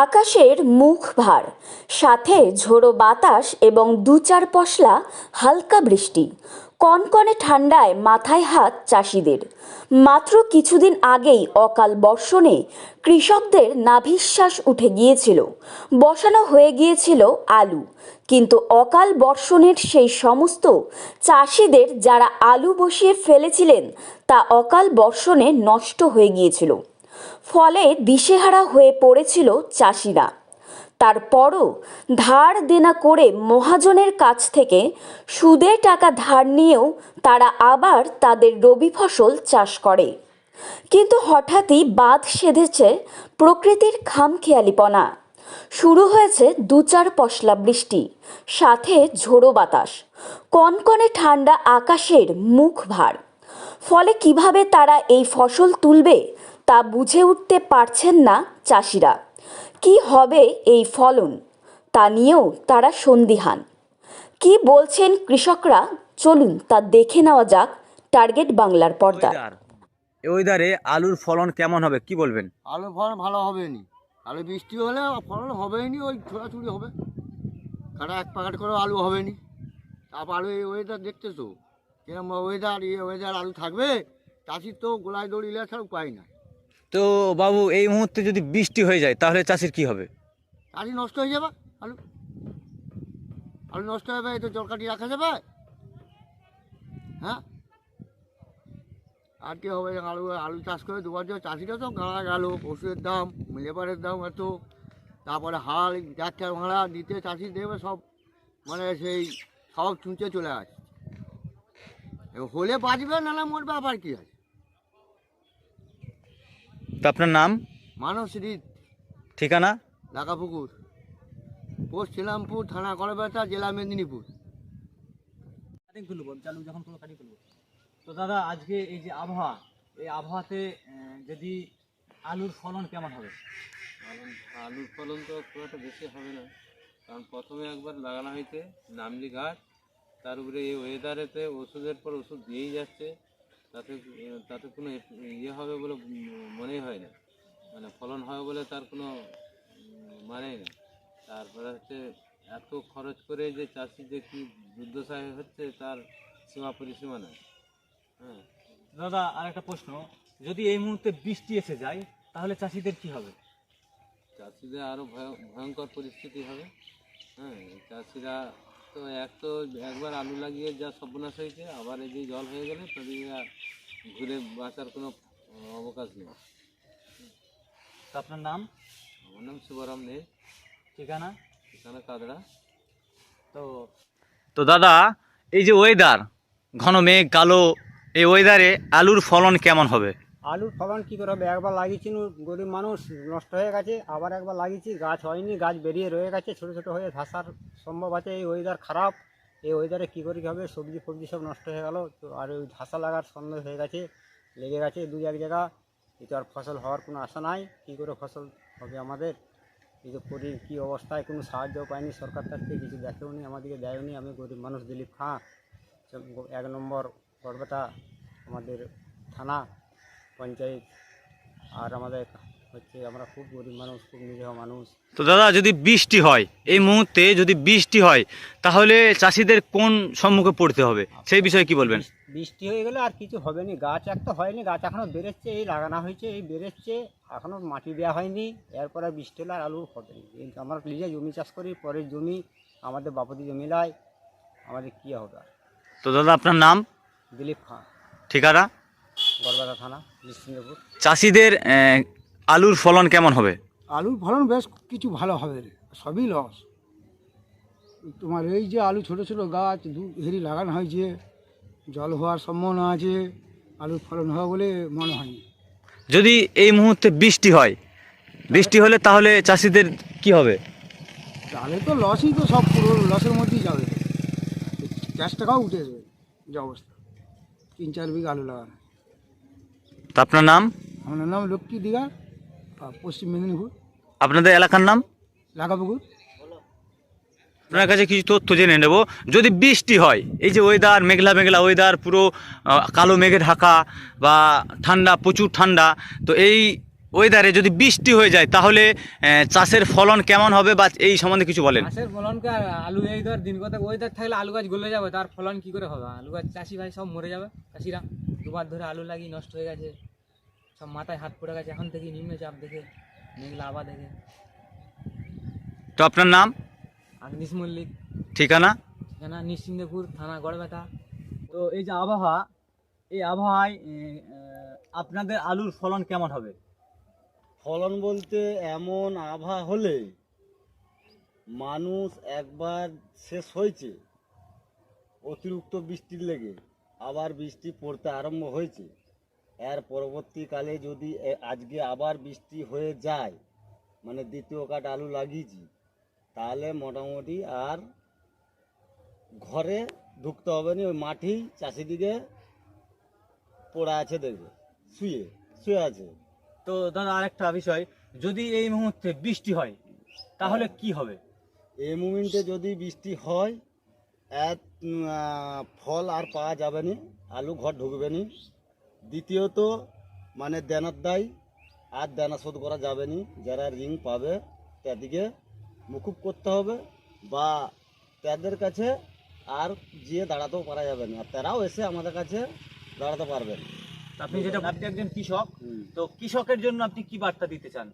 আকাশের মুখ ভার, সাথে ঝোড়ো বাতাস এবং দু চার পশলা হালকা বৃষ্টি। কনকনে ঠান্ডায় মাথায় হাত চাষিদের। মাত্র কিছুদিন আগেই অকাল বর্ষণে কৃষকদের নাভিশ্বাস উঠে গিয়েছিল। বসানো হয়ে গিয়েছিল আলু। কিন্তু অকাল বর্ষণের সেই সমস্ত চাষিদের যারা আলু বসিয়ে ফেলেছিলেন, তা অকাল বর্ষণে নষ্ট হয়ে গিয়েছিল। ফলে দিশেহারা হয়ে পড়েছিল চাষিরা। তারপরও ধার দেনা করে মহাজনের কাছ থেকে সুদে টাকা ধার নিয়েও তারা আবার তাদের রবি ফসল চাষ করে। কিন্তু হঠাৎই বাঁধ সেধেছে প্রকৃতির খামখেয়ালিপনা। শুরু হয়েছে দু চার পশলা বৃষ্টি, সাথে ঝোড়ো বাতাস, কনকনে ঠান্ডা আকাশের মুখ ভার ফলে কীভাবে তারা এই ফসল তুলবে তা বুঝে উঠতে পারছেন না চাষিরা। কি হবে এই ফলন? তা নিয়েও তারা সন্দিহান। কি বলছেন কৃষকরা? চলুন তা দেখে নেওয়া যাক টার্গেট বাংলার পর্দা। ওয়েদার এই ওয়েদারে আলুর ফলন কেমন হবে কি বলবেন? আলু ফলন ভালো হবে নি আলু বৃষ্টি হলে ফলন হবেই নি ওই ছোড়াছুড়ি হবে। কাটা এক প্যাকেট করে আলু হবে নি তারপর আলু এই ওয়েদার দেখতে তো কিরম ওয়েদার ইয়ে ওয়েদার আলু থাকবে চাষির তো গোলায় দৌড়িলে ছাড়া উপায় নাই তো বাবু এই মুহূর্তে যদি বৃষ্টি হয়ে যায় তাহলে চাষির কি হবে? চাষি নষ্ট হয়ে যাবে আলু। আলু নষ্ট হয়ে যাবে এই তো জল কাটিয়ে রাখা যাবে। হ্যাঁ? আর কি হবে আলু আলু চাষ করে দুবার যে চাষিরা তো গাড়া গেল ওষুধের দাম লেবারের দাম এত। তারপরে হাল যাচ্ছে ভাড়া দিতে চাষি দেবে সব মানে সেই সব চুঁচে চলে আসে। হলে বাঁচবে নাহলে মরবে আবার কি আছে? তো আপনার নাম? মানব শ্রী ঠিকানা? লাকাপুকুর পোস্ট শ্রীরামপুর থানা কলবেতা জেলা মেদিনীপুর। কাটিং খুলবো চালু যখন কোনো কাটিং খুলবো। তো দাদা আজকে এই যে আবহাওয়া এই আবহাওয়াতে যদি আলুর ফলন কেমন হবে? আলুর ফলন তো খুব একটা বেশি হবে না। কারণ প্রথমে একবার লাগানো হয়েছে নামলি গাছ। তার উপরে এই ওয়েদারেতে ওষুধের পর ওষুধ দিয়েই যাচ্ছে। তাতে তাতে কোনো ইয়ে হবে বলে মনেই হয় না। মানে ফলন হবে বলে তার কোনো মানেই না। তারপরে হচ্ছে এত খরচ করে যে চাষি যে কি দুর্দশায় হচ্ছে তার সীমা পরিসীমা নাই। হ্যাঁ। দাদা আর একটা প্রশ্ন। যদি এই মুহূর্তে বৃষ্টি এসে যায় তাহলে চাষিদের কি হবে? চাষিদের আরও ভয়ঙ্কর পরিস্থিতি হবে। হ্যাঁ চাষিরা তো এক তো একবার আলু লাগিয়ে যা সর্বনাশ হয়েছে আবার এই যে জল হয়ে গেলে তাদের আর ঘুরে বাঁচার কোনো অবকাশ নেই। তো আপনার নাম? আমার নাম শুভরাম নেই ঠিকানা? ঠিকানা কাদড়া। তো তো দাদা এই যে ওয়েদার ঘন মেঘ কালো এই ওয়েদারে আলুর ফলন কেমন হবে? আলুর ফলন কী করে হবে? একবার লাগিয়েছি গরিব মানুষ, নষ্ট হয়ে গেছে, আবার একবার লাগিয়েছি, গাছ হয়নি, গাছ বেরিয়ে রয়ে গেছে, ছোটো ছোটো হয়ে ধাসার সম্ভব আছে, এই ওয়েদার খারাপ, এই ওয়েদারে কী করে কী হবে? সবজি ফবজি সব নষ্ট হয়ে গেল, তো আর ওই ধাসা লাগার সন্দেহ হয়ে গেছে, লেগে গেছে দু এক জায়গা, এই তো আর ফসল হওয়ার কোনো আশা নাই, কী করে ফসল হবে আমাদের? এই যে করি কী অবস্থায়, কোনো সাহায্য পাইনি, সরকার কাছ থেকে কিছু দেখেও নি, আমাদেরকে দেয়নি আমি গরিব মানুষ দিলীপ খাঁ এক নম্বর গড়বেটা আমাদের থানা পঞ্চায়েত আর আমাদের হচ্ছে আমরা খুব গরিব মানুষ খুব নিরীহ মানুষ। তো দাদা যদি বৃষ্টি হয় এই মুহূর্তে যদি বৃষ্টি হয় তাহলে চাষিদের কোন সম্মুখে পড়তে হবে? সেই বিষয়ে কি বলবেন? বৃষ্টি হয়ে গেলে আর কিছু হবে না গাছ একটা হয়নি গাছ এখনও বেরোচ্ছে এই লাগানো হয়েছে এই বেরোচ্ছে এখনও মাটি দেওয়া হয়নি এরপরে বৃষ্টি হলে আর আলু হবে না। আমরা নিজে জমি চাষ করি পরের জমি আমাদের বাপতি জমি লাই আমাদের কী হবে? তো দাদা আপনার নাম? দিলীপ খাঁ। ঠিকানা? থানা নিশ্চিন্দপুর চাষিদের আলুর ফলন কেমন হবে? আলুর ফলন বেশ কিছু ভালো হবে রে সবই লস তোমার এই যে আলু ছোট ছোট গাছ দু হেরি লাগানো হয়েছে জল হওয়ার সম্ভাবনা আছে আলুর ফলন হবে বলে মনে হয়নি। যদি এই মুহূর্তে বৃষ্টি হয় বৃষ্টি হলে তাহলে চাষিদের কি হবে? তাহলে তো লসই তো সব পুরো লসের মধ্যেই যাবে। ক্যাশ টাকাও উঠে যাবে যে অবস্থা। তিন চার বিঘা আলু লাগানো। তো আপনার নাম? আমার নাম লক্ষ্মী দিঘা পশ্চিম মেদিনীপুর। আপনাদের এলাকার নাম? লাগাপুকুর। আপনার কাছে কিছু তথ্য জেনে নেব। যদি বৃষ্টি হয় এই যে ওয়েদার মেঘলা মেঘলা ওয়েদার পুরো কালো মেঘে ঢাকা বা ঠান্ডা প্রচুর ঠান্ডা তো এই ওয়েদারে যদি বৃষ্টি হয়ে যায় তাহলে চাষের ফলন কেমন হবে বা এই সম্বন্ধে কিছু বলেন। চাষের ফলনকে আর আলু এই ধর দিন কথা ওয়েদার থাকলে আলু গাছ গলে যাবে তার ফলন কি করে হবে? আলু গাছ চাষি ভাই সব মরে যাবে চাষিরা। দুবার ধরে আলু লাগিয়ে নষ্ট হয়ে গেছে সব মাথায় হাত পড়ে গেছে এখন থেকে নিম্নচাপ দেখে মেঘলা আবা দেখে। তো আপনার নাম? আগ্নিশ মল্লিক। ঠিকানা? ঠিকানা নিশ্চিন্দপুর থানা গড়বেতা। তো এই যে আবহাওয়া এই আবহাওয়ায় আপনাদের আলুর ফলন কেমন হবে? ফলন বলতে এমন আভা হলে মানুষ একবার শেষ হয়েছে। অতিরিক্ত বৃষ্টির লেগে আবার বৃষ্টি পড়তে আরম্ভ হয়েছে। এর পরবর্তীকালে যদি আজকে আবার বৃষ্টি হয়ে যায় মানে দ্বিতীয় কাঠ আলু লাগিয়েছি, তাহলে মোটামুটি আর ঘরে ঢুকতে হবে না, ওই মাঠেই চাষিদিকে পড়ে আছে দেখবে, শুয়ে শুয়ে আছে। তো দাদা, আরেকটা বিষয়, যদি এই মুহূর্তে বৃষ্টি হয়, তাহলে কি হবে? এই মুমেন্টে যদি বৃষ্টি হয়, এক ফল আর পাওয়া যাবে না, আলু ঘর ঢুকবে না। দ্বিতীয়ত মানে দেনার দায়, আর দেনা শোধ করা যাবে না, যারা রিং পাবে তাদেরকে মুকুব করতে হবে, বা তাদের কাছে আর গিয়ে দাঁড়াতেও পারা যাবে না। তারাও এসে আমাদের কাছে দাঁড়াতে পারবে না। আপনি যেটা আপনি একজন কৃষক তো কৃষকের জন্য আপনি কি বার্তা দিতে চান?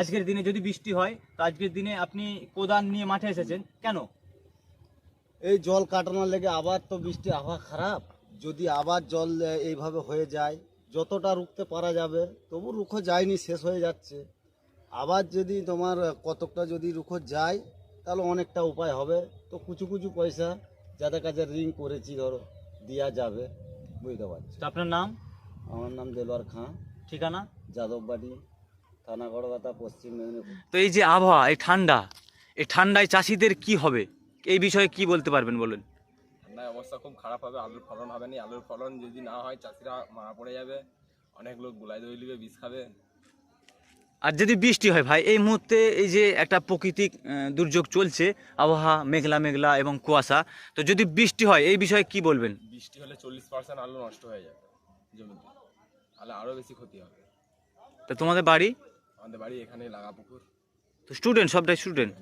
আজকের দিনে যদি বৃষ্টি হয় তো আজকের দিনে আপনি কোদান নিয়ে মাঠে এসেছেন কেন? এই জল কাটানোর লেগে আবার তো বৃষ্টি আবহাওয়া খারাপ। যদি আবার জল এইভাবে হয়ে যায় যতটা রুখতে পারা যাবে তবু রুখো যায়নি শেষ হয়ে যাচ্ছে। আবার যদি তোমার কতকটা যদি রুখো যায় তাহলে অনেকটা উপায় হবে। তো কুচু কুচু পয়সা যাদের কাছে রিং করেছি ধরো দেওয়া যাবে বুঝতে পারছি। আপনার নাম? আমার নাম দেলোয়ার খাঁ। ঠিকানা? যাদববাড়ি থানা গড়বাতা পশ্চিম মেদিনীপুর। তো এই যে আবহাওয়া এই ঠান্ডা এই ঠান্ডায় চাষিদের কি হবে? এই বিষয়ে কি বলতে পারবেন বলুন? ঠান্ডায় অবস্থা খুব খারাপ হবে আলুর ফলন হবে না। আলুর ফলন যদি না হয় চাষিরা মারা পড়ে যাবে। অনেক লোক গুলাই দই লিবে বিষ খাবে। আর যদি বৃষ্টি হয় ভাই এই মুহূর্তে এই যে একটা প্রাকৃতিক দুর্যোগ চলছে আবহাওয়া মেঘলা মেঘলা এবং কুয়াশা তো যদি বৃষ্টি হয় এই বিষয়ে কি বলবেন? বৃষ্টি হলে চল্লিশ পার্সেন্ট আলু নষ্ট হয়ে যাবে। জমিতে। তাহলে আরও বেশি ক্ষতি হবে। তা তোমাদের বাড়ি? আমাদের বাড়ি এখানে লাগা পুকুর। তো স্টুডেন্ট সবটাই স্টুডেন্ট